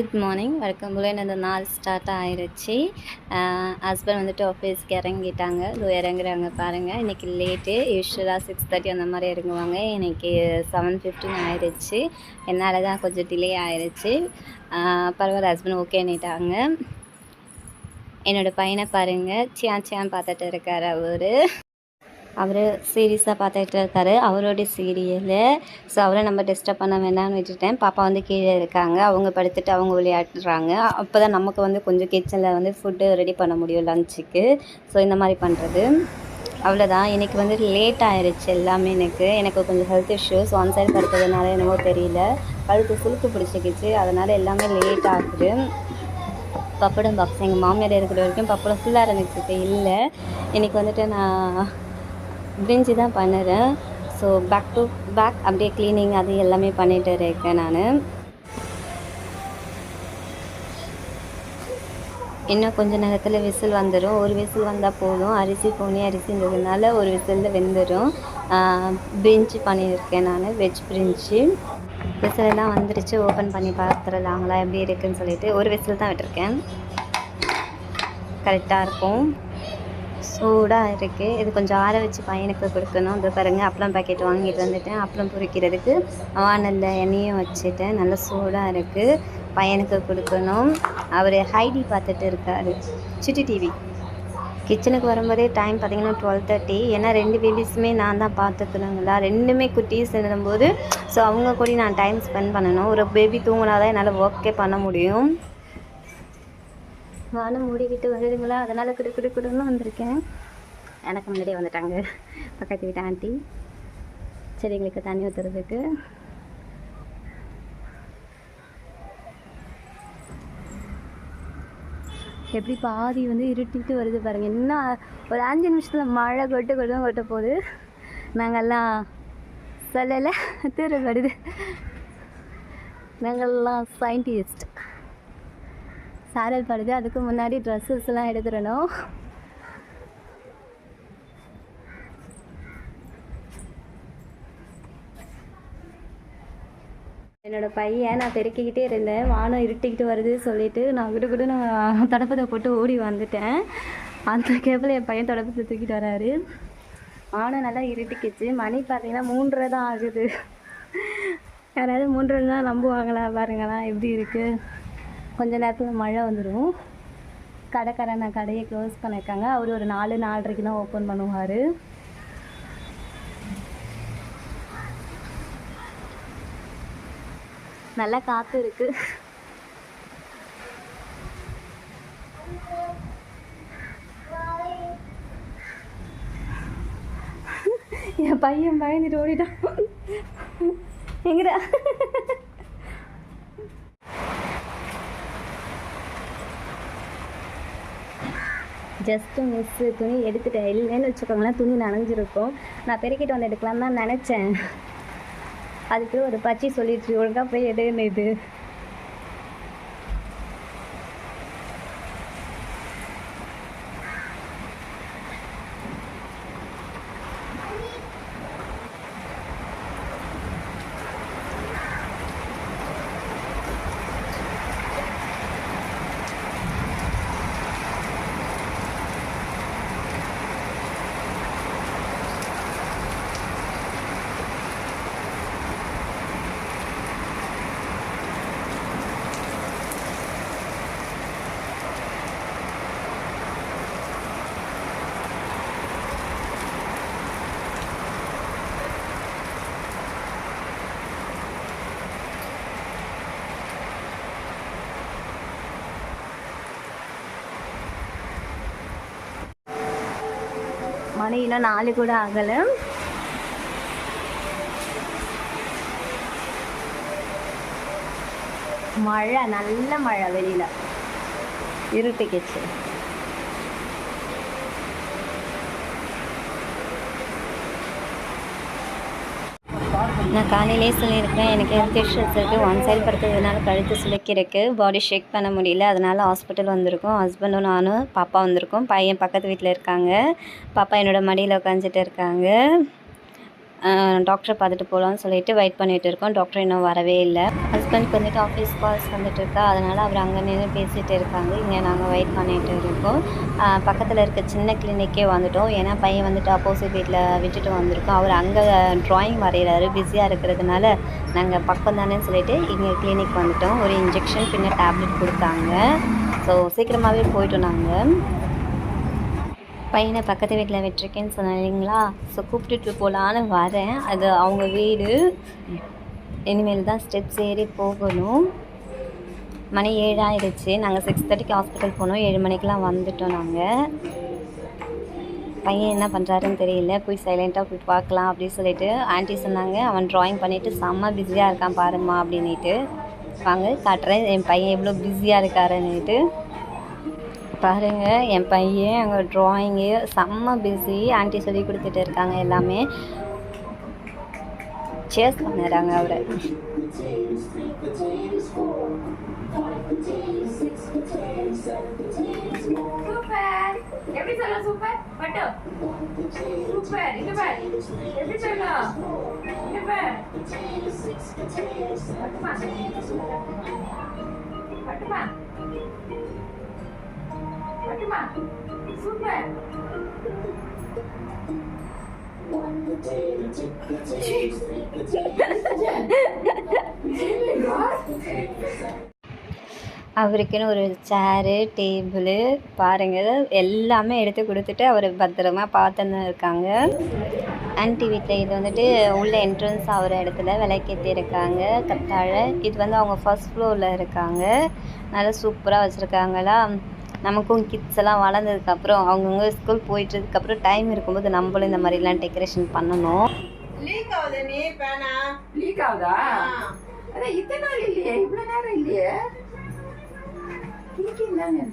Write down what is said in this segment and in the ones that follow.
Good morning. வழக்கம் போல் இந்த நாள் ஸ்டார்ட் ஆயிடுச்சு ஹஸ்பண்ட் வந்துட்டு ஆஃபீஸ்க்கு இறங்கிட்டாங்க. இதோ இறங்குறாங்க பாருங்கள் இன்றைக்கி லேட்டு யூஸ்வலாக சிக்ஸ் தேர்ட்டி அந்த மாதிரி இறங்குவாங்க. இன்றைக்கி செவன் ஃபிஃப்டின் ஆயிடுச்சு என்னால் தான் கொஞ்சம் டிலே ஆயிடுச்சு பரவாயில்ல ஹஸ்பண்ட் ஓகேன்னுட்டாங்க என்னோடய பையனை பாருங்கள் சியான் சியான் பார்த்துட்டு இருக்கார் அவர். அவர் சீரியஸாக பார்த்துக்கிட்டு இருக்காரு. அவரோட சீரியலு ஸோ அவரை நம்ம டிஸ்டர்ப் பண்ண வேண்டாம்னு விட்டுட்டேன். பாப்பா வந்து கீழே இருக்காங்க. அவங்க படுத்துட்டு அவங்க விளையாடுறாங்க. அப்போ தான் நமக்கு வந்து கொஞ்சம் கிச்சனில் வந்து ஃபுட்டு ரெடி பண்ண முடியும் லஞ்சுக்கு ஸோ இந்த மாதிரி பண்ணுறது அவ்வளோதான் எனக்கு வந்து லேட் ஆயிடுச்சு எல்லாமே எனக்கு. எனக்கு கொஞ்சம் ஹெல்த் இஷ்யூஸ் ஒன் சைடு படுத்ததுனால என்னவோ தெரியல. கழுத்து சுளுக்கு பிடிச்சிக்கிச்சு. அதனால் எல்லாமே லேட் ஆகுது. பப்படம் பாக்ஸ் எங்கள் மாமியார் இருக்கிற வரைக்கும் பப்படம் ஃபுல்லாக இருந்துச்சு இல்லை. இன்றைக்கி வந்துட்டு நான் பிரிஞ்சு தான் பண்ணுறேன். ஸோ பேக் டு பேக் அப்படியே க்ளீனிங் அது எல்லாமே பண்ணிட்டு இருக்கேன் நான். இன்னும் கொஞ்சம் நேரத்தில் விசில் வந்துடும் ஒரு விசில் வந்தால் போதும். அரிசி போனி அரிசின்றதுனால ஒரு விசிலில் வெந்துடும் பிரிஞ்சு பண்ணியிருக்கேன் நான். வெஜ் பிரிஞ்சு. விசிலெல்லாம் வந்துடுச்சு வந்துருச்சு. ஓப்பன் பண்ணி பார்த்துடலாங்களா எப்படி இருக்குன்னு சொல்லிட்டு ஒரு விசில் தான் விட்டுருக்கேன். கரெக்டாக இருக்கும். சூடாக இருக்குது இது கொஞ்சம் ஆற வச்சு பையனுக்கு கொடுக்கணும். இந்த பாருங்கள் அப்பளம் பாக்கெட் வாங்கிட்டு வந்துட்டேன். அப்பளம் பொரிக்கிறதுக்கு வானலில் எண்ணெயும் வச்சுட்டேன். நல்லா சூடாக இருக்குது பையனுக்கு கொடுக்கணும். அவர் ஹைடி பார்த்துட்டு இருக்காரு. சுட்டி டிவி கிச்சனுக்கு வரும்போதே டைம் பார்த்தீங்கன்னா டுவெல் தேர்ட்டி ஏன்னா ரெண்டு பேபிஸுமே நான் தான் பார்த்துக்கணுங்களா? ரெண்டுமே குட்டீஸ் போது ஸோ அவங்க கூட நான் டைம் ஸ்பெண்ட் பண்ணணும். ஒரு பேபி தூங்கினா தான் என்னால் ஒர்க்கே பண்ண முடியும். வானம் மூடிக்கிட்டு வருதுங்களா? அதனால் குடு குடு குடுன்னு வந்திருக்கேன். எனக்கு முன்னாடியே வந்துட்டாங்க. பக்கத்து வீட்டு ஆண்டி. செடிங்களுக்கு தண்ணி ஊற்றுறதுக்கு எப்படி பாதி வந்து இருட்டிட்டு வருது பாருங்க. என்ன ஒரு அஞ்சு நிமிஷத்தில் மழை கொட்டு கொட்டும் கொட்ட போகுது. நாங்கள்லாம் சொல்லலை திரு வருது நாங்கள்லாம் சயின்டிஸ்ட் சாரல் படுது. அதுக்கு முன்னாடி ட்ரெஸ்ஸஸ்லாம் எடுத்துடணும். என்னோடய பையன் நான் பெருக்கிக்கிட்டே இருந்தேன். வானம் இருட்டிக்கிட்டு வருது சொல்லிட்டு நான் விடு விடு நான் தடுப்பத்தை போட்டு ஓடி வந்துட்டேன். அந்த கேப்பில் என் பையன் தொடப்பத்தை தூக்கிட்டு வராரு. வானம் நல்லா இருட்டிக்கிச்சு. மணி பார்த்தீங்கன்னா மூன்றரை தான் ஆகுது. யாராவது மூன்றரை தான் நம்புவாங்களா? பாருங்களா எப்படி இருக்குது கொஞ்ச நேரத்தில் மழை வந்துடும் கடைக்காரன் நான் கடையை க்ளோஸ் பண்ணியிருக்காங்க அவர் ஒரு நாலு நாலரைக்கு தான் ஓப்பன் பண்ணுவார். நல்லா காற்று இருக்கு. என் பையன் பயந்துட்டு ஓடிட்டான். எங்கடா? ஜஸ்ட்டு மிஸ்ஸு துணி எடுத்துட்டேன். இல்லைன்னு வச்சுக்கோங்களேன் துணி நனைஞ்சிருக்கும். நான் பெருக்கிட்டு வந்து எடுக்கலாம் தான் நினச்சேன். அதுக்கு ஒரு பச்சி சொல்லிடுச்சு. ஒழுங்கா போய் எடுன்னு இது. மணி இன்னும் நாலு கூட ஆகலை. மழை நல்ல மழை வெளியில் இருட்டுக்கிச்சு நான் காலையிலே சொல்லியிருக்கேன் எனக்கு ஹெல்த் இஷ்யூஸ் இருக்குது ஒன் சைடு படுத்துறதுனால கழுத்து சுளுக்கிருக்கு பாடி ஷேக் பண்ண முடியல. அதனால் ஹாஸ்பிட்டல் வந்திருக்கோம். ஹஸ்பண்டும் நானும் பாப்பா வந்திருக்கோம். பையன் பக்கத்து வீட்டில் இருக்காங்க. பாப்பா என்னோட மடியில் உட்காந்துட்டு இருக்காங்க. டாக்டரை பார்த்துட்டு போகலான்னு சொல்லிட்டு வெயிட் பண்ணிகிட்டு இருக்கோம். டாக்டர் இன்னும் வரவே இல்லை. ஹஸ்பண்ட்க்கு வந்துட்டு ஆஃபீஸ் கால்ஸ் வந்துட்டு இருக்கா? அதனால் அவர் அங்கே நின்று பேசிகிட்டு இருக்காங்க. இங்கே நாங்கள் வெயிட் பண்ணிகிட்டு இருக்கோம். பக்கத்தில் இருக்க சின்ன கிளினிக்கே வந்துட்டோம். ஏன்னா பையன் வந்துட்டு ஆப்போசிட் வீட்டில் விட்டுட்டு வந்திருக்கோம் அவர் அங்கே ட்ராயிங் வரைகிறாரு பிஸியாக இருக்கிறதுனால நாங்கள் பக்கம் தானேன்னு சொல்லிட்டு இங்கே கிளினிக் வந்துட்டோம். ஒரு இன்ஜெக்ஷன் பின்ன டேப்லெட் கொடுத்தாங்க. ஸோ சீக்கிரமாகவே போயிட்டோம் நாங்கள் பையனை பக்கத்து வீட்டில் விட்டுருக்கேன்னு சொன்னேன் இல்லைங்களா? ஸோ கூப்பிட்டுட்டு போகலான்னு வரேன். அது அவங்க வீடு. இனிமேல் தான் ஸ்டெப்ஸ் ஏறி போகணும். மணி ஏழாயிடுச்சு. நாங்கள் சிக்ஸ் தேர்ட்டிக்கு ஹாஸ்பிட்டல் போனோம். ஏழு மணிக்கெலாம் வந்துட்டோம் நாங்கள் பையன் என்ன பண்ணுறாருன்னு தெரியல. போய் சைலண்ட்டாக போய் பார்க்கலாம் அப்படின்னு சொல்லிட்டு ஆன்ட்டி சொன்னாங்க. அவன் ட்ராயிங் பண்ணிவிட்டு செம்ம பிஸியாக இருக்கான் பாருமா அப்படின்ட்டு வாங்க காட்டுறேன். என் பையன் எவ்வளோ பிஸியாக இருக்காருன்னுட்டு. பாருங்கள் என் பையன் அங்கே ட்ராயிங்கு செம்ம பிஸி ஆண்டி சொல்லி கொடுத்துட்டு இருக்காங்க எல்லாமே. சேஸ் பண்ணுறாங்க அவரை. சூப்பர். எப்படி சொல்ல சூப்பர்? பட்டு. சூப்பர். இங்க பாரு. எப்படி சொல்ல இங்க பாரு. பட்டுமா? பட்டுமா? சூப்பர் அவருக்குன்னு ஒரு சேரு டேபிளு பாருங்கள் எல்லாமே எடுத்து கொடுத்துட்டு அவர் பத்திரமா பார்த்துன்னு இருக்காங்க. ஆன்டி வீட்டில் இது வந்துட்டு உள்ள என்ட்ரன்ஸ் ஆகிற இடத்துல விளக்கேற்றி இருக்காங்க கத்தாழை. இது வந்து அவங்க ஃபர்ஸ்ட் ஃப்ளோரில் இருக்காங்க. நல்லா சூப்பராக வச்சுருக்காங்களா? நமக்கும் கிட்ஸ் எல்லாம் வளர்ந்ததுக்கப்புறம் அவங்கவுங்க ஸ்கூல் போயிட்டதுக்கப்புறம் டைம் இருக்கும்போது நம்மளும் இந்த மாதிரிலாம் டெக்கரேஷன் பண்ணணும். லீக் ஆகுது நீ பேனா? லீக் ஆகுதா? அதான் இத்தனை நாள் இல்லையே இவ்வளவு நேரம் இல்லையே. லீக்கிங் தானே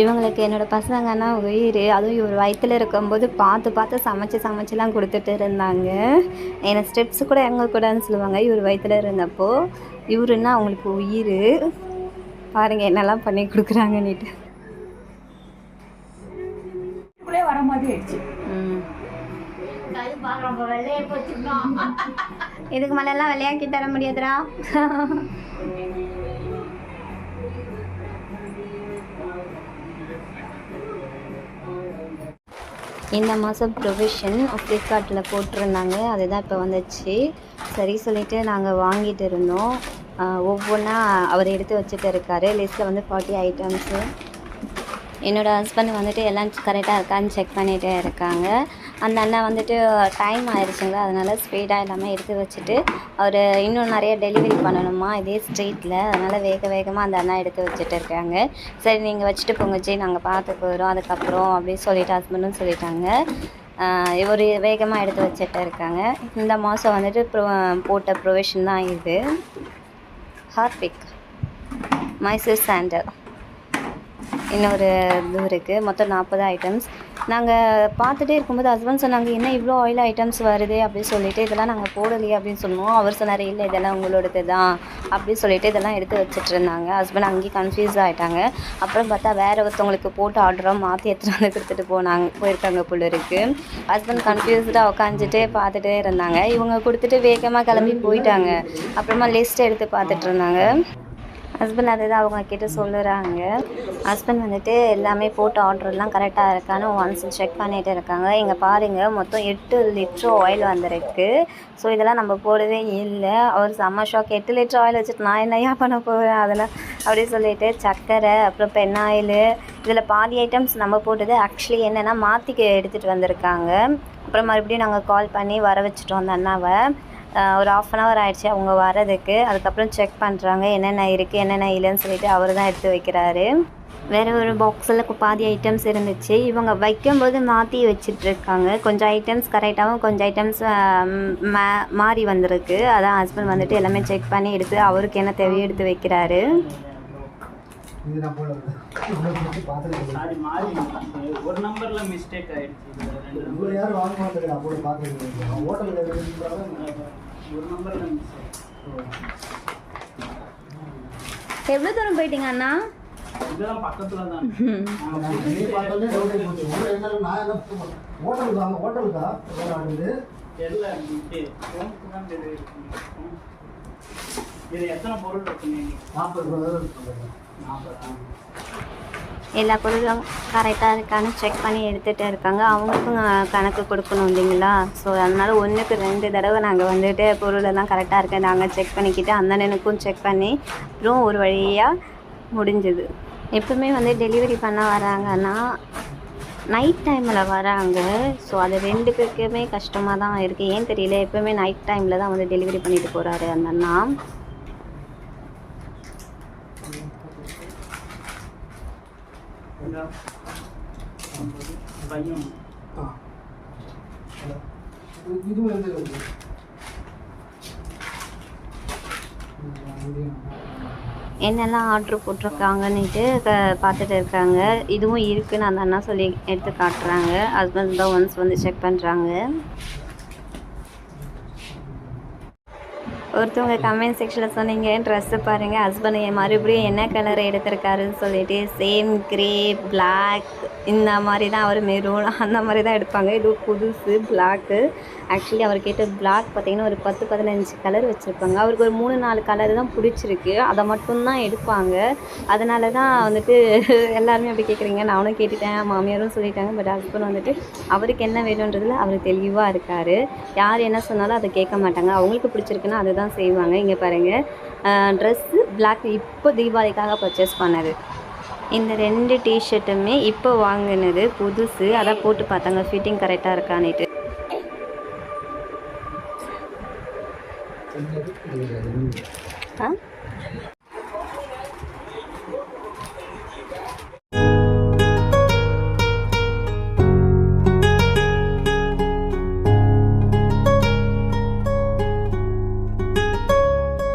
இவங்களுக்கு என்னோட பசங்கன்னா உயிர். அதுவும் இவர் வயித்துல இருக்கும்போது பார்த்து பார்த்து சமைச்சு சமைச்சுலாம் கொடுத்துட்டு இருந்தாங்க. என்னை ஸ்டெப்ஸ் கூட எங்க கூடன்னு சொல்லுவாங்க. இவர் வயித்துல இருந்தப்போ இவருன்னா அவங்களுக்கு உயிர். பாருங்க என்னெல்லாம் பண்ணி கொடுக்குறாங்கன்னுட்டு. கூட வர மாதிரி ஆயிடுச்சு. இதுக்கு மேலெல்லாம் விளையாக்கி தர முடியாதுடா. இந்த மாதம் ப்ரொவிஷன் ஃப்ளிப்கார்ட்டில் போட்டிருந்தாங்க. அதுதான் இப்போ வந்துச்சு. சரி சொல்லிவிட்டு நாங்கள் வாங்கிட்டு இருந்தோம். ஒவ்வொன்றா அவர் எடுத்து வச்சுட்டு இருக்காரு. லிஸ்ட்டில் வந்து ஃபார்ட்டி ஐட்டம்ஸு என்னோடய ஹஸ்பண்ட் வந்துட்டு எல்லாம் கரெக்டாக இருக்கான்னு செக் பண்ணிகிட்டே இருக்காங்க. அந்த அண்ணன் வந்துட்டு டைம் ஆயிடுச்சுங்களா அதனால் ஸ்பீடாக எல்லாமே எடுத்து வச்சுட்டு அவர் இன்னும் நிறைய டெலிவரி பண்ணணுமா? இதே ஸ்ட்ரீட்டில் அதனால் வேக வேகமாக அந்த அண்ணா எடுத்து வச்சுட்டு இருக்காங்க. சரி நீங்கள் வச்சுட்டு போங்க நாங்கள் பார்த்து போயிடும் அதுக்கப்புறம் அப்படின்னு சொல்லிட்டு ஹஸ்பண்டும் சொல்லிட்டாங்க. இவர் வேகமாக எடுத்து வச்சுட்டு இருக்காங்க. இந்த மாதம் வந்துட்டு ப்ரோ போட்ட ப்ரொவிஷன் தான் இது. ஹார்பிக் மைசூர் சாண்டல் இன்னொரு இது இருக்குது மொத்தம் நாற்பது ஐட்டம்ஸ் நாங்கள் பார்த்துட்டே இருக்கும்போது ஹஸ்பண்ட் சொன்னாங்க என்ன இவ்வளோ ஆயில் ஐட்டம்ஸ் வருது? அப்படின்னு சொல்லிட்டு இதெல்லாம் நாங்கள் போடலையே அப்படின்னு சொன்னோம். அவர் சொன்னார் இல்லை இதெல்லாம் உங்களோடது தான் அப்படின்னு சொல்லிட்டு இதெல்லாம் எடுத்து வச்சுட்டு இருந்தாங்க. ஹஸ்பண்ட் அங்கேயே கன்ஃபியூஸ் ஆகிட்டாங்க அப்புறம் பார்த்தா வேறு ஒருத்தவங்களுக்கு போட்டு ஆர்டராக மாற்றி எடுத்துகிட்டு வந்து கொடுத்துட்டு போனாங்க போயிருக்காங்க போல இருக்கு. ஹஸ்பண்ட் கன்ஃபியூஸ்டாக உட்காந்துட்டு பார்த்துட்டே இருந்தாங்க. இவங்க கொடுத்துட்டு வேகமாக கிளம்பி போயிட்டாங்க. அப்புறமா லிஸ்ட் எடுத்து பார்த்துட்டு இருந்தாங்க. ஹஸ்பண்ட் அதுதான் அவங்க கிட்ட சொல்லுறாங்க. ஹஸ்பண்ட் வந்துட்டு எல்லாமே போட்ட ஆர்டர்லாம் கரெக்டாக இருக்கான்னு ஒன்ஸ் செக் பண்ணிகிட்டு இருக்காங்க. இங்கே பாருங்கள் மொத்தம் எட்டு லிட்ரு ஆயில் வந்திருக்கு. ஸோ இதெல்லாம் நம்ம போடவே இல்லை. அவர் செம்ம ஷாக் எட்டு லிட்ரு ஆயில் வச்சுட்டு நான் என்னையா பண்ண போகிறேன் அதெல்லாம் அப்படி சொல்லிட்டு சர்க்கரை அப்புறம் பென் இதில் பாதி ஐட்டம்ஸ் நம்ம போட்டது ஆக்சுவலி என்னென்னா மாற்றிக்க எடுத்துகிட்டு வந்திருக்காங்க. அப்புறம் மறுபடியும் நாங்கள் கால் பண்ணி வர வச்சுட்டோம் அந்த அண்ணாவை. ஒரு ஆஃப் அன் ஹவர் ஆகிடுச்சு அவங்க வரதுக்கு அதுக்கப்புறம் செக் பண்ணுறாங்க என்னென்ன இருக்குது என்னென்ன இல்லைன்னு சொல்லிட்டு அவர் தான் எடுத்து வைக்கிறாரு. வேறு ஒரு பாக்ஸில் பாதி ஐட்டம்ஸ் இருந்துச்சு. இவங்க வைக்கும்போது மாற்றி வச்சிட்ருக்காங்க. கொஞ்சம் ஐட்டம்ஸ் கரெக்டாகவும் கொஞ்சம் ஐட்டம்ஸ் மா மாறி வந்திருக்கு. அதான் ஹஸ்பண்ட் வந்துட்டு எல்லாமே செக் பண்ணி எடுத்து அவருக்கு என்ன தேவையோ எடுத்து வைக்கிறாரு. இது நான் போல பார்த்துருக்கேன் சாரி மாறி. ஒரு நம்பர்ல மிஸ்டேக் ஆயிடுச்சு. இவ்வளோ யாரும் வாங்க மாட்டேங்க அப்போ பார்த்துருக்கேன் ஹோட்டலில் ஒரு நம்பர்ல மிஸ்டேக் எவ்வளோ தூரம் போயிட்டீங்க அண்ணா? இதெல்லாம் பக்கத்துல தான். நீ பார்த்தாலே டவுட் ஆகி போச்சு. உங்களை என்ன நான் என்ன இது ஃபோனுக்கு தான் டெலிவரி பண்ணிருக்கோம் இது எத்தனை பொருள் இருக்குங்க நாற்பது ரூபா எல்லா பொருளும் கரெக்டாக இருக்கான்னு செக் பண்ணி எடுத்துகிட்டு இருக்காங்க. அவங்களுக்கும் கணக்கு கொடுக்கணும் இல்லைங்களா? ஸோ அதனால் ஒன்றுக்கு ரெண்டு தடவை நாங்கள் வந்துட்டு பொருளெல்லாம் கரெக்டாக இருக்கு. நாங்கள் செக் பண்ணிக்கிட்டு அந்த அண்ணனுக்கும் செக் பண்ணி அப்புறம் ஒரு வழியாக முடிஞ்சுது. எப்பவுமே வந்து டெலிவரி பண்ண வராங்கன்னா நைட் டைமில் வராங்க. ஸோ அது ரெண்டு பேருக்குமே கஷ்டமாக தான் இருக்குது ஏன் தெரியல? எப்பவுமே நைட் டைமில் தான் வந்து டெலிவரி பண்ணிட்டு போகிறாரு அந்த அண்ணா. இதா. இது என்னெல்லாம் ஆர்ட்ரு போட்டிருக்காங்கன்னுட்டு பார்த்துட்டு இருக்காங்க. இதுவும் இருக்குன்னு அந்த அண்ணா சொல்லி எடுத்து காட்டுறாங்க. ஹஸ்பண்ட் தான் ஒன்ஸ் வந்து செக் பண்ணுறாங்க ஒருத்தவங்க கமெண்ட் செக்ஷனில் சொன்னீங்க ட்ரெஸ்ஸு பாருங்கள் ஹஸ்பண்ட் மறுபடியும் என்ன கலர் எடுத்திருக்காருன்னு சொல்லிட்டு சேம் க்ரே பிளாக் இந்த மாதிரி தான் அவர் மெரூன் அந்த மாதிரி தான் எடுப்பாங்க. இது புதுசு பிளாக்கு ஆக்சுவலி அவர் கேட்ட பிளாக் பார்த்தீங்கன்னா ஒரு பத்து பதினஞ்சு கலர் வச்சுருப்பாங்க. அவருக்கு ஒரு மூணு நாலு கலர் தான் பிடிச்சிருக்கு. அதை மட்டும்தான் எடுப்பாங்க. அதனால தான் வந்துட்டு எல்லாருமே அப்படி கேட்குறீங்க நானும் கேட்டுட்டேன் மாமியாரும் சொல்லிட்டாங்க. பட் ஹஸ்பண்ட் வந்துட்டு அவருக்கு என்ன வேணுன்றதில் அவர் தெளிவாக இருக்கார். யார் என்ன சொன்னாலும் அதை கேட்க மாட்டாங்க. அவங்களுக்கு பிடிச்சிருக்குன்னா அதுதான் தான் செய்வாங்க. இங்கே பாருங்கள் ட்ரெஸ்ஸு பிளாக் இப்போ தீபாவளிக்காக பர்ச்சேஸ் பண்ணது. இந்த ரெண்டு டிஷர்ட்டுமே இப்போ வாங்கினது புதுசு. அதான் போட்டு பார்த்தாங்க. ஃபிட்டிங் கரெக்டாக இருக்கான்ட்டு ஆ?